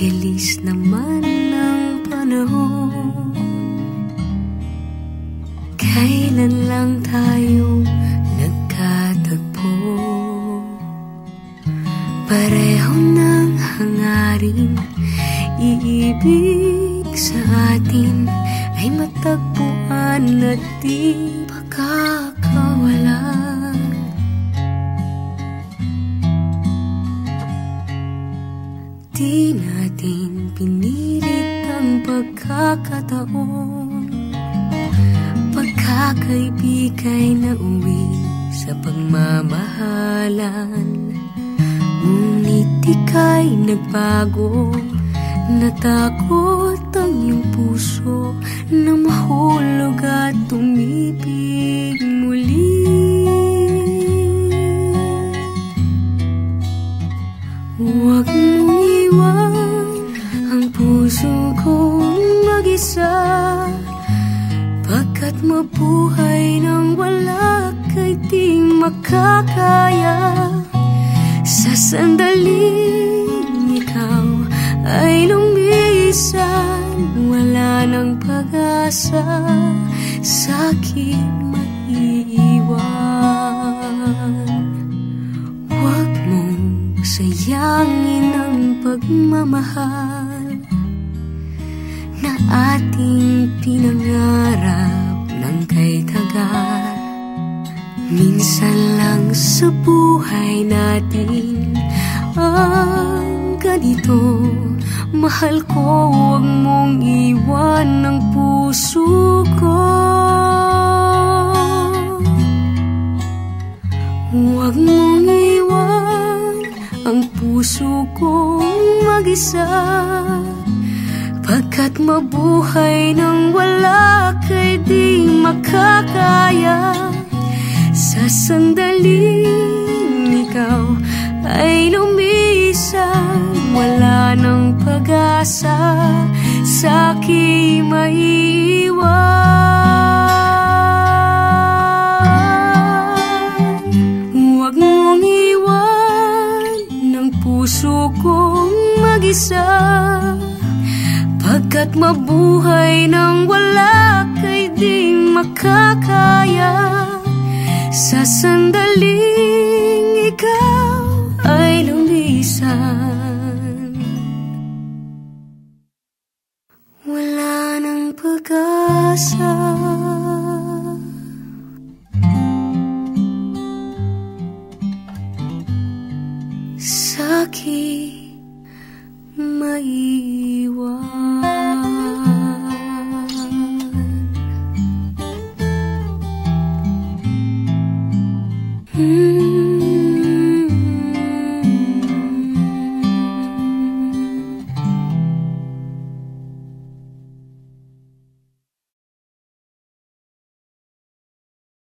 Bilis naman ng panahon. Kailan lang tayo nagkatagpo? Pareho ng hangarin. Iibig sa atin ay matagpuan at di makakawalan Di natin pinilit ang pagkakataon. Pagkakaibigay na uwi sa pagmamahalan. Ngunit ika'y nagbago. Natakot ang iyong puso Na mahulog at tumibig mag-isa Pagkat mabuhay nang wala kay di makakaya. Sa sandaling ikaw ay lumisan. Wala nang pag-asa sa akin maiiwan. Huwag mong sayangin ang pagmamahal ating pinangarap ng kay tagal Minsan lang sa buhay natin ang ganito. Mahal ko, huwag mong iwan ang puso ko. Huwag mong iwan ang puso kong mag-isa Pagkat mabuhay nang wala kay di makakaya Sa sandaling ikaw ay lumisan Wala nang pag-asa sa aking maiwan. Huwag mong iwan ng puso kong mag-isa Pagkat mabuhay nang wala kay di makakaya Sa sandaling ikaw ay lumisan. Wala nang pag-asa. Sa aking maiwan Mm.